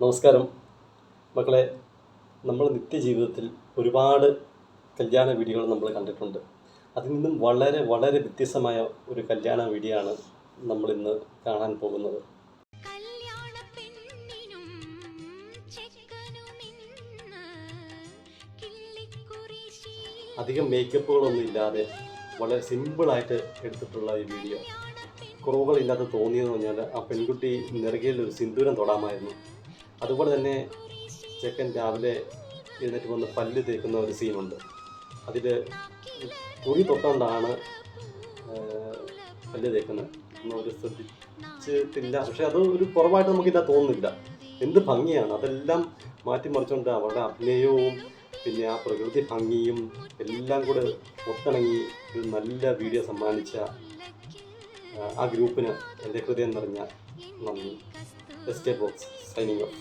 നമസ്കാരം. മക്കളെ നമ്മൾ നിത്യജീവിതത്തിൽ ഒരുപാട് കല്യാണ വീഡിയോകൾ നമ്മൾ കണ്ടിട്ടുണ്ട്. അതിൽ നിന്നും വളരെ വളരെ വ്യത്യസ്തമായ ഒരു കല്യാണ വീഡിയോ ആണ് നമ്മൾ ഇന്ന് കാണാൻ പോകുന്നത്. അധികം മേക്കപ്പുകളൊന്നും ഇല്ലാതെ വളരെ സിമ്പിളായിട്ട് എടുത്തിട്ടുള്ള ഈ വീഡിയോ. കുറവുകളില്ലാതെ തോന്നിയെന്ന് പറഞ്ഞാൽ ആ പെൺകുട്ടി നെറുകയിൽ ഒരു സിന്ദൂരം തൊടാമായിരുന്നു. അതുപോലെ തന്നെ ചെക്കൻ രാവിലെ എഴുന്നേറ്റ് വന്ന് പല്ല് തേക്കുന്ന ഒരു സീനുണ്ട്. അതിൽ കുറി തൊട്ടുകൊണ്ടാണ് പല്ല് തേക്കുന്നത്. ഒന്നും ഒരു ശ്രദ്ധിച്ചിട്ടില്ല. പക്ഷെ അത് ഒരു കുറവായിട്ട് നമുക്കില്ല തോന്നുന്നില്ല. എന്ത് ഭംഗിയാണ്. അതെല്ലാം മാറ്റിമറിച്ചുകൊണ്ട് അവരുടെ അഭിനയവും പിന്നെ ആ പ്രകൃതി ഭംഗിയും എല്ലാം കൂടെ ഒത്തിണങ്ങി ഒരു നല്ല വീഡിയോ സമ്മാനിച്ച ആ ഗ്രൂപ്പിന് എന്റെ ഹൃദയം നിറഞ്ഞ നന്ദി. S K box signing off